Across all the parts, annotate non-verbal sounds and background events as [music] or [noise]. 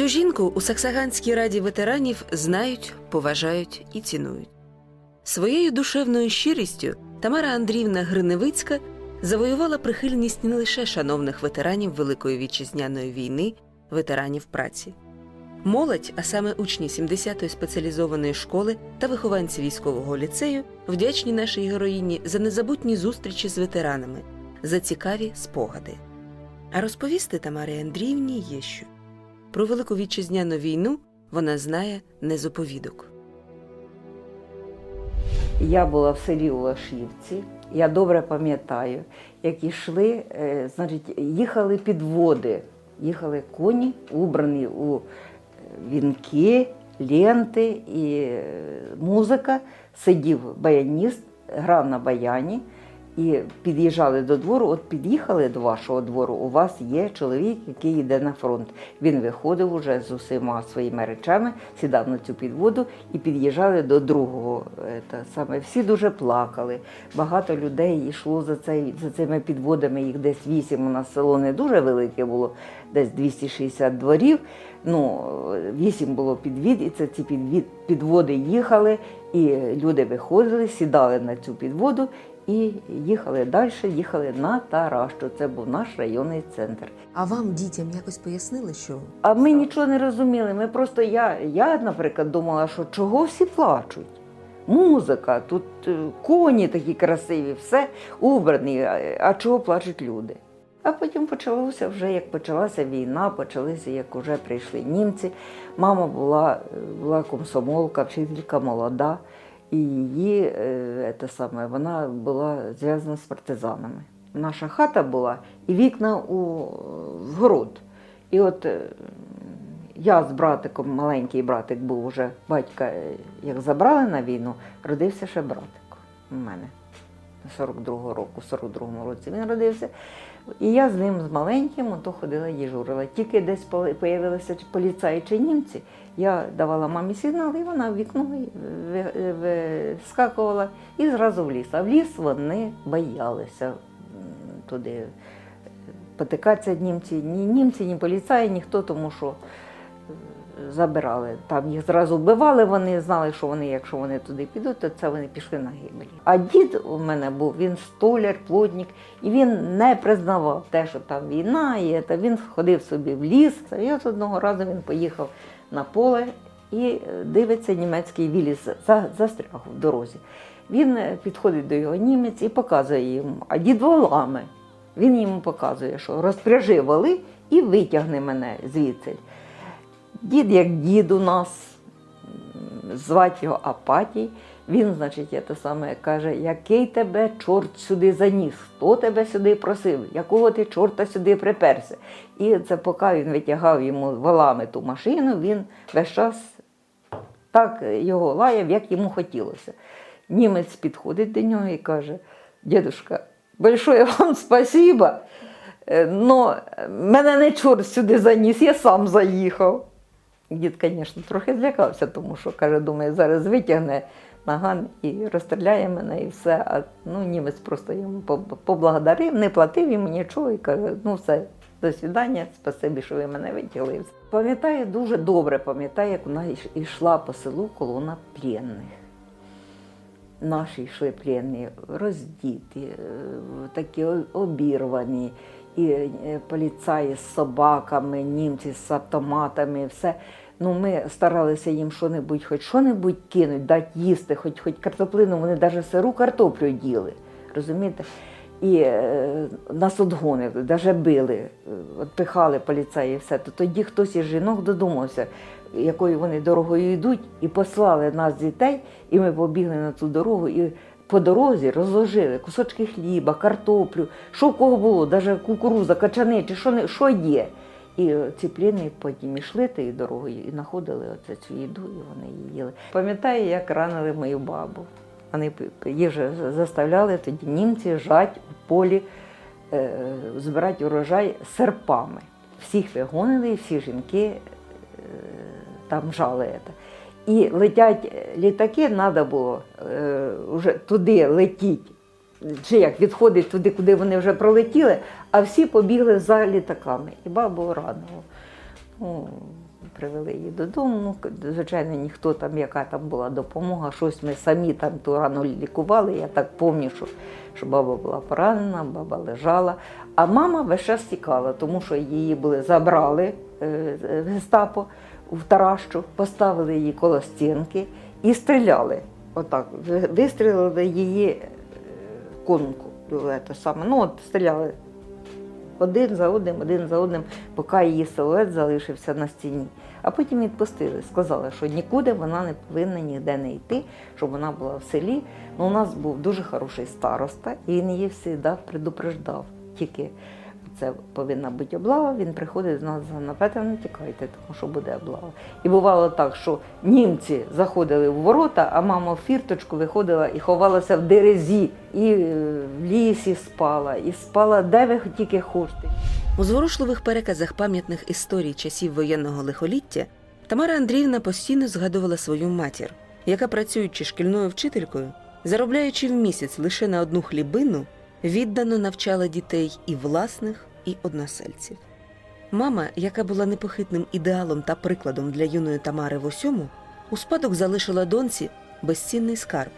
Цю жінку у Саксаганській раді ветеранів знають, поважають і цінують. Своєю душевною щирістю Тамара Андріївна Гриневицька завоювала прихильність не лише шановних ветеранів Великої вітчизняної війни, ветеранів праці. Молодь, а саме учні 70-ї спеціалізованої школи та вихованці військового ліцею, вдячні нашій героїні за незабутні зустрічі з ветеранами, за цікаві спогади. А розповісти Тамарі Андріївні є що. Про Велику вітчизняну війну вона знає не з оповідок. Я була в селі Улашівці. Я добре пам'ятаю, як йшли, е, значить, їхали підводи, їхали коні, убрані у е, вінки, ленти і е, музика. Сидів баяніст, грав на баяні і під'їжджали до двору. От під'їхали до вашого двору. У вас є чоловік, який йде на фронт. Він виходив уже з усіма своїми речами, сідав на цю підводу і під'їжджали до другого. е, Та саме всі дуже плакали. Багато людей йшло за цей за цими підводами. Їх десь вісім. У нас село не дуже велике було, десь 260 дворів. Ну, вісім було підвід, і це ці підвід, підводи їхали, і люди виходили, сідали на цю підводу і їхали далі, їхали на Таращу. Це був наш районний центр. А вам, дітям, якось пояснили, що А ми нічого не розуміли. Ми просто я, я, наприклад, думала, що чого всі плачуть. Музика, тут е, коні такі красиві, все убрані, а, чого плачуть люди? А потім почалося вже, як почалася війна, почалися, як вже прийшли німці. Мама була, е, була комсомолка, вчителька молода, і її те саме, вона була зв'язана з партизанами. Наша хата була і вікна у в город. І от е, я з братиком, маленький братик був уже батька, е, як забрали на війну, родився ще братик у мене. 42-го року, 42-му році він родився. І я з ним з маленьким ото ходила дежурила. Тільки десь з'явилися поліцаї чи німці, я давала мамі сигнал, і вона в вікно ви- вискакувала і зразу в ліс. А в ліс вони боялися туди потикатися німці, ні німці, ні поліцаї, ніхто, тому що забирали. Там їх зразу вбивали, вони знали, що вони, якщо вони туди підуть, то це вони пішли на гибель. А дід у мене був, він столяр, плотник, і він не признавав те, що там війна є, та він ходив собі в ліс. І от одного разу він поїхав на поле і е, дивиться німецький віліз, за- застряг в дорозі. Він е, підходить до його німець і показує йому, а дід волами. Він йому показує, що розпряжи воли і витягни мене звідси. Дід, як дід у нас, звати його Апатій, він, значить, я саме каже, який тебе чорт сюди заніс? Хто тебе сюди просив? Якого ти чорта сюди приперся? І це поки він витягав йому волами ту машину, він весь час так його лаяв, як йому хотілося. Німець підходить до нього і каже: дідушка, большое вам спасибо. е, Но мене не чорт сюди заніс, я сам заїхав. Дід, звісно, трохи злякався, тому що каже, думає, зараз витягне наган і розстріляє мене і все. А ну, німець просто йому поблагодарив, не платив йому нічого і каже, ну все, до свидання, спасибі, що ви мене витягли. Пам'ятаю, дуже добре пам'ятаю, як вона йшла по селу колона пленних. Наші йшли пленні, роздіті, е, такі обірвані, і е, поліцаї з собаками, німці з автоматами, все. Ну, ми старалися їм що-небудь, хоч що-небудь кинуть, дати їсти, хоч, хоч картоплину, вони навіть сиру картоплю їли. Розумієте? І е, нас отгонили, навіть били, е, от пихали поліцаї і все. То тоді хтось із жінок додумався, якою вони дорогою йдуть, і послали нас дітей, і ми побігли на ту дорогу. І по дорозі розложили кусочки хліба, картоплю, що в кого було, навіть кукуруза, качани, чи що, не- що є. І ці пліни потім йшли тією дорогою і знаходили оце цю їду, і вони її їли. Пам'ятаю, як ранили мою бабу. Вони п- п- їх же заставляли тоді німці жать у полі, е, збирати урожай серпами. Всіх вигонили, всі жінки е, там жали. це. І летять е, літаки, треба було е, вже туди летіти. Чи як відходить туди, куди вони вже пролетіли, а всі побігли за літаками. І бабу ранило. Ну, привели її додому. Ну, звичайно, ніхто там, яка там була допомога, щось ми самі там ту рану лікували. Я так пам'ятаю, що, що баба була поранена, баба лежала. А мама весь час тікала, тому що її були забрали е, з- гестапо в Таращу, поставили її коло стінки і стріляли. Отак, вистрілили її е, конку. Саме. Ну, от стріляли один за одним, один за одним, поки її силует залишився на стіні. А потім відпустили. Сказали, що нікуди вона не повинна ніде не йти, щоб вона була в селі. Ну, у нас був дуже хороший староста, і він її завжди предупреждав. Тільки це повинна бути облава, він приходить з нас Ганна Петрівна, тікайте, тому що буде облава. І бувало так, що німці заходили в ворота, а мама в фірточку виходила і ховалася в дерезі, і е, в лісі спала, і спала де ви тільки хочете. У зворушливих переказах пам'ятних історій часів воєнного лихоліття Тамара Андріївна постійно згадувала свою матір, яка, працюючи шкільною вчителькою, заробляючи в місяць лише на одну хлібину, віддано навчала дітей і власних, і односельців. Мама, яка була непохитним ідеалом та прикладом для юної Тамари в усьому, у спадок залишила доньці безцінний скарб,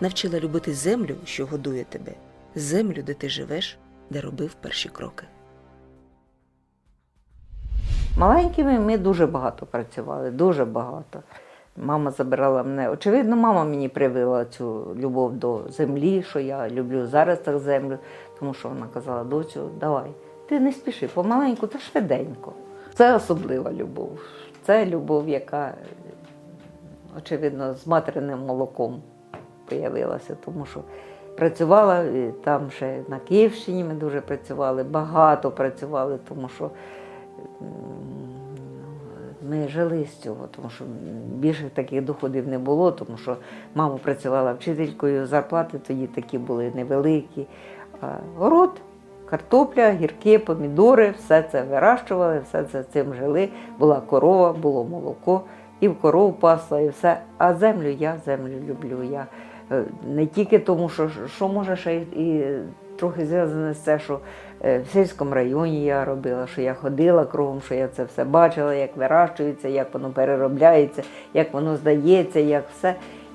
навчила любити землю, що годує тебе, землю, де ти живеш, де робив перші кроки. Маленькими ми дуже багато працювали, дуже багато. Мама забирала мене. Очевидно, мама мені привила цю любов до землі, що я люблю зараз так землю, тому що вона казала, доцю, давай, ти не спіши, помаленьку та швиденько. Це особлива любов. Це любов, яка, очевидно, з материним молоком появилася, тому що працювала там ще на Київщині ми дуже працювали, багато працювали, тому що ми жили з цього, тому що більше таких доходів не було, тому що мама працювала вчителькою, зарплати тоді такі були невеликі. А город, картопля, гірки, помідори, все це вирощували, все це цим жили. Була корова, було молоко, і в коров пасла, і все. А землю я землю люблю. Я е, не тільки тому, що, що може ще і трохи зв'язане з це, що в сільському районі я робила, що я ходила кругом, що я це все бачила, як вирощується, як воно переробляється, як воно здається, як все.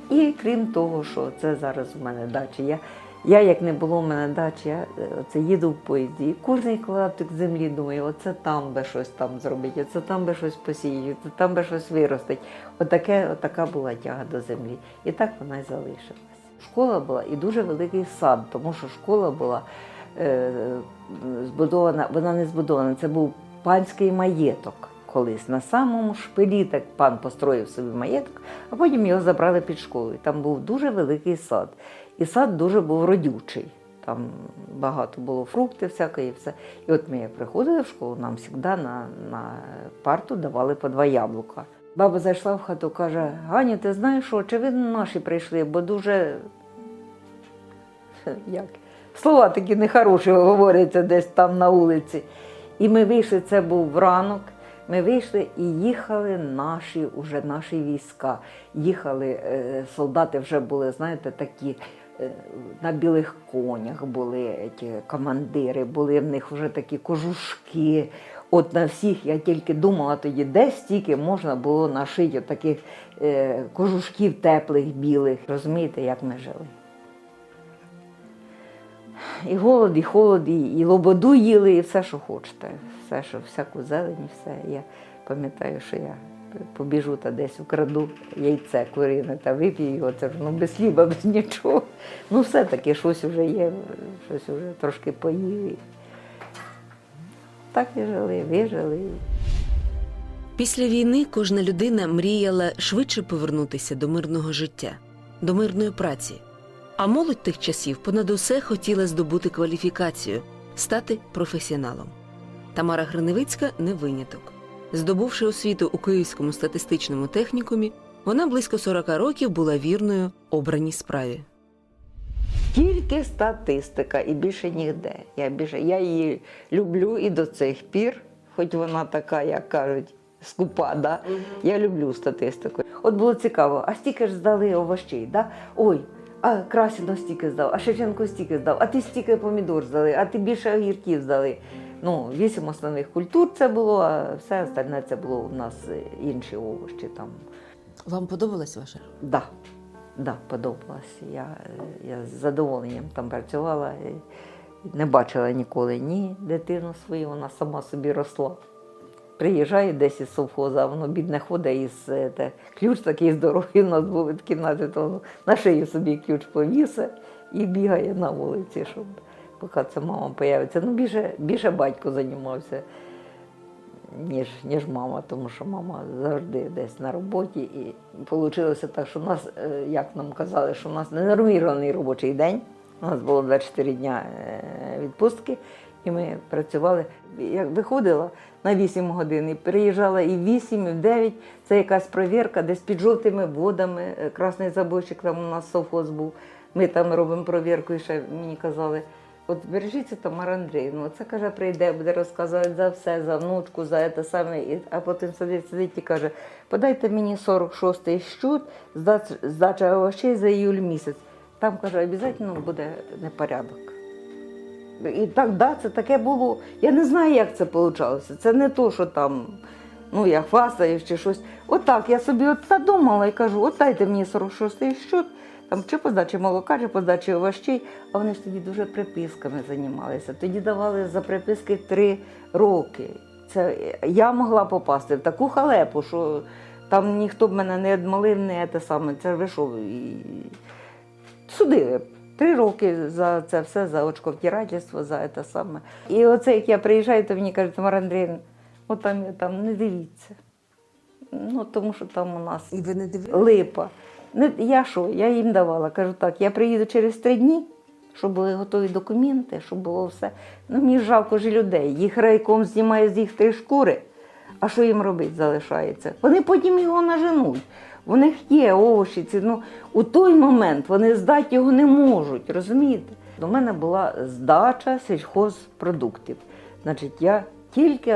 І крім того, що це зараз у мене дача. Я, я як не було в мене дачі, я е, оце їду в поїзді, і кожний клаптик землі думаю, оце там би щось там зробити, оце там би щось посіють, оце там би щось виростить. Отаке, отака була тяга до землі. І так вона й залишилась. Школа була і дуже великий сад, тому що школа була е, збудована, вона не збудована, це був панський маєток колись. На самому шпилі так пан построїв собі маєток, а потім його забрали під школу. Там був дуже великий сад. І сад дуже був родючий. Там багато було фруктів всякої все. І от ми як приходили в школу, нам завжди на, на парту давали по два яблука. Баба зайшла в хату, каже: Ганя, ти знаєш, що очевидно наші прийшли, бо дуже [laughs] як, слова такі нехороші говоряться десь там на вулиці. І ми вийшли, це був ранок. Ми вийшли і їхали наші, уже наші війська. Їхали, е, солдати вже були, знаєте, такі е, на білих конях були ті командири, були в них вже такі кожушки. От на всіх я тільки думала тоді, де стільки можна було нашити таких е, кожушків теплих, білих. Розумієте, як ми жили? І голод, і холод, і, і лободу їли, і все, що хочете. Все, що всяку зелень, все. Я пам'ятаю, що я побіжу та десь украду яйце курине та вип'ю його. Це ж ну, без хліба, без нічого. Ну, все-таки щось вже є, щось вже трошки поїв. Так і жили, вижили. Після війни кожна людина мріяла швидше повернутися до мирного життя, до мирної праці. А молодь тих часів понад усе хотіла здобути кваліфікацію, стати професіоналом. Тамара Гриневицька не виняток. Здобувши освіту у Київському статистичному технікумі, вона близько 40 років була вірною обраній справі. Тільки статистика і більше ніде. Я, більше, я її люблю і до цих пір, хоч вона така, як кажуть, скупа. Да? Я люблю статистику. От було цікаво, а стільки ж здали овощей, да? ой, а Красіно стільки здав, а Шевченко стільки здав, а ти стільки помідор здали, а ти більше огірків здали. Ну, вісім основних культур це було, а все остальне це було у нас е, інші овочі там. Вам подобалась ваша? Да, да, подобалось. Я, е, я з задоволенням там працювала. Не бачила ніколи ні дитину свою, вона сама собі росла. Приїжджає десь із совхоза, а воно бідне ходить із е, те, ключ такий здоровий, у нас був від кімнати, то на шию собі ключ повісить і бігає на вулиці, щоб поки це мама появиться. Ну, більше, більше батько займався, ніж, ніж мама, тому що мама завжди десь на роботі. І вийшло так, що у нас, е, як нам казали, що у нас ненормірований робочий день. У нас було 24 дня е, відпустки, і ми працювали. Я виходила на 8 годин і приїжджала і в 8, і в 9. Це якась провірка, десь під жовтими водами. е, Красний забойчик, там у нас совхоз був. Ми там робимо провірку, і ще мені казали. От бережіться Тамара Андріївна, це каже, прийде, буде розказувати за все, за внучку, за те саме, а потім сидить, сидить і каже, подайте мені 46-й щут, здача овочей за іюль місяць. Там каже, обов'язково буде непорядок. І так, да, це таке було. Я не знаю, як це вийшло. Це не то, що там, ну, я хвастаюсь чи щось. Отак, я собі от задумала і кажу, от дайте мені 46-й щот, там чи по здачі молока, чи по здачі овощей, а вони ж тоді дуже приписками займалися. Тоді давали за приписки три роки. Це я могла попасти в таку халепу, що там ніхто б мене не відмолив, не те саме. Це вийшов і судили. Три роки за це все, за очковтирательство, за це саме. І оце, як я приїжджаю, то мені кажуть, Тамара Андріївна, от там, я там не дивіться. Ну, тому що там у нас І ви не дивилися? липа. Не, я що, я їм давала. Кажу, так, я приїду через три дні, щоб були готові документи, щоб було все. Ну, мені жалко ж людей. Їх райком знімає з їх три шкури. А що їм робити залишається? Вони потім його наженуть. У них є овочі. Ці, ну, у той момент вони здати його не можуть, розумієте? До мене була здача сільхозпродуктів. Значить, я тільки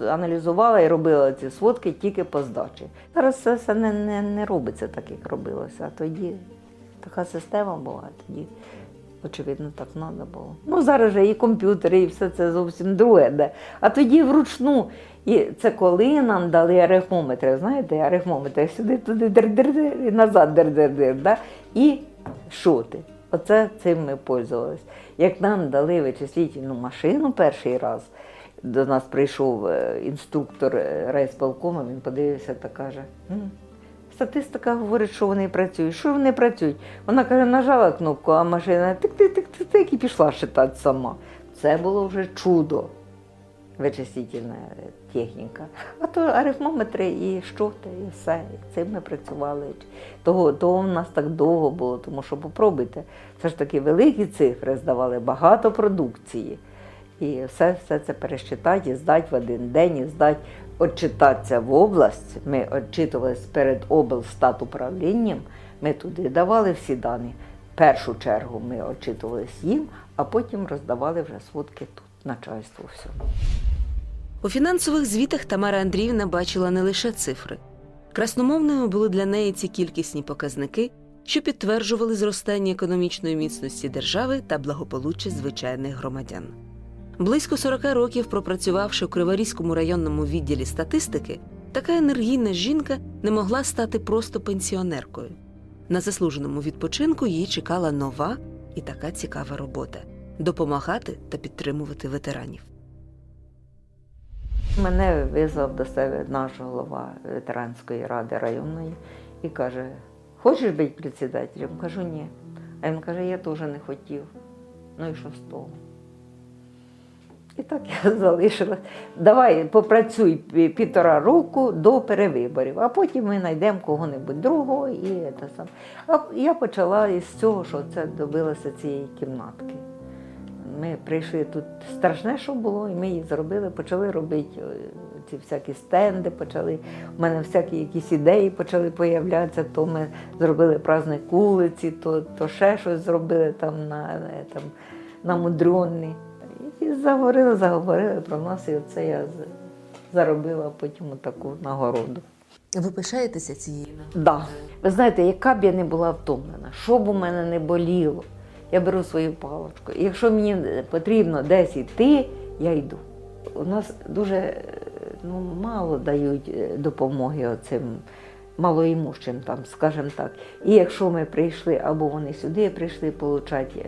аналізувала і робила ці сводки тільки по здачі. Зараз це все не, не, не робиться так, як робилося. А тоді така система була, тоді, очевидно, так треба було. Ну, зараз же і комп'ютери, і все це зовсім друге. Де. А тоді вручну. І це коли нам дали арифмометри, знаєте, арифмометри сюди, туди, дер-дер-дер, і назад дер-дер-дер, да? і шоти. Оце цим ми пользувалися. Як нам дали вичислительну машину перший раз, до нас прийшов е, інструктор е, райсполкому, він подивився та каже: «М, статистика говорить, що вони працюють. Що вони працюють? Вона каже, нажала кнопку, а машина тик-тик-тик-тик і пішла шитати сама. Це було вже чудо вичислительна техніка. А то арифмометри і щоти, і все. Цим ми працювали. Того, того в нас так довго було, тому що попробуйте. Все ж таки великі цифри здавали, багато продукції. І все, все це пересчитати, і здати в один день, і здати, отчитатися в область. Ми отчитувалися перед облстатуправлінням, ми туди давали всі дані. Першу чергу ми отчитувалися їм, а потім роздавали вже сводки тут, начальству всьому. У фінансових звітах Тамара Андріївна бачила не лише цифри. Красномовними були для неї ці кількісні показники, що підтверджували зростання економічної міцності держави та благополуччя звичайних громадян. Близько 40 років пропрацювавши в Криворізькому районному відділі статистики, така енергійна жінка не могла стати просто пенсіонеркою. На заслуженому відпочинку її чекала нова і така цікава робота допомагати та підтримувати ветеранів. Мене визвав до себе наш голова ветеранської ради районної і каже: Хочеш бути председателем? Кажу, ні. А він каже, я теж не хотів. Ну і що з того? І так я [laughs] залишила. Давай попрацюй півтора року до перевиборів, а потім ми знайдемо кого-небудь другого. І це саме. А я почала із цього, що це добилася цієї кімнатки. Ми прийшли тут страшне, що було, і ми її зробили, почали робити е, ці всякі стенди, почали. У мене всякі якісь ідеї почали появлятися, то ми зробили праздник вулиці, то, то ще щось зробили там на, е, там, на мудрьонні. І заговорили, заговорили про нас, і оце я заробила потім таку нагороду. Ви пишаєтеся цією нагородою? Да. Ви знаєте, яка б я не була втомлена, що б у мене не боліло, я беру свою паличку. І якщо мені потрібно десь йти, я йду. у нас дуже е, ну, мало дають е, допомоги оцим малоімущим, там, скажімо так. І якщо ми прийшли, або вони сюди прийшли получати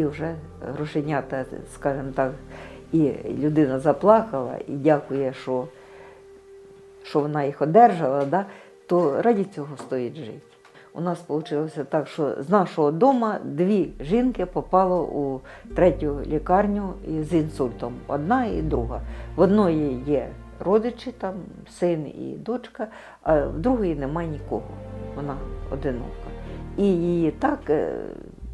е, вже грошенята, скажімо так, і людина заплакала і дякує, що, що вона їх одержала, да, то раді цього стоїть жити. У нас вийшло так, що з нашого дому дві жінки попало у третю лікарню з інсультом. Одна і друга. В одної є родичі, там син і дочка, а в другої немає нікого. Вона одинока. І її так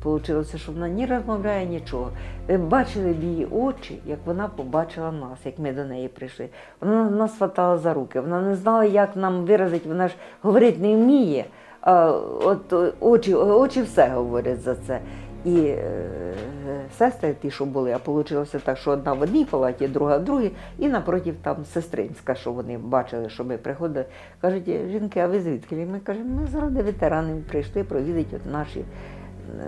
вийшло, що вона ні розмовляє, нічого. Ви бачили б її очі, як вона побачила нас, як ми до неї прийшли. Вона нас хватала за руки, вона не знала, як нам виразити, вона ж говорити не вміє. А от е, очі, очі все говорять за це. І е, сестри ті, що були, а вийшло так, що одна в одній палаті, друга в другій, і напротив там сестринська, що вони бачили, що ми приходили. Кажуть, жінки, а ви звідки? Ми кажемо, ми заради ветеранів прийшли провідати от наші.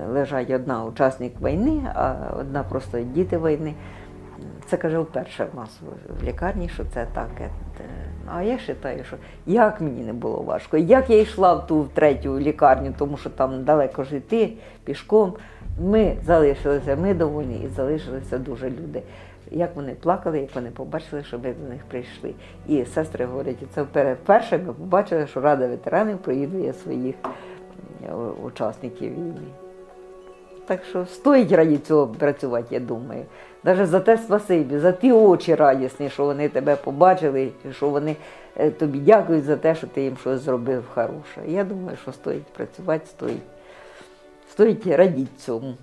Лежать одна учасник війни, а одна просто діти війни. Це каже вперше в нас в лікарні, що це так. е. А я вважаю, що як мені не було важко, як я йшла в ту в третю лікарню, тому що там далеко ж йти пішком. Ми залишилися, ми довольні і залишилися дуже люди. Як вони плакали, як вони побачили, що ми до них прийшли. І сестри говорять, це вперше ми побачили, що Рада ветеранів проїдує своїх е, учасників війни. Так що стоїть раді цього працювати, я думаю. Навіть за те спасибі, за ті очі радісні, що вони тебе побачили, і що вони е, тобі дякують за те, що ти їм щось зробив хороше. Я думаю, що стоїть працювати, стоїть, стоїть радіти цьому.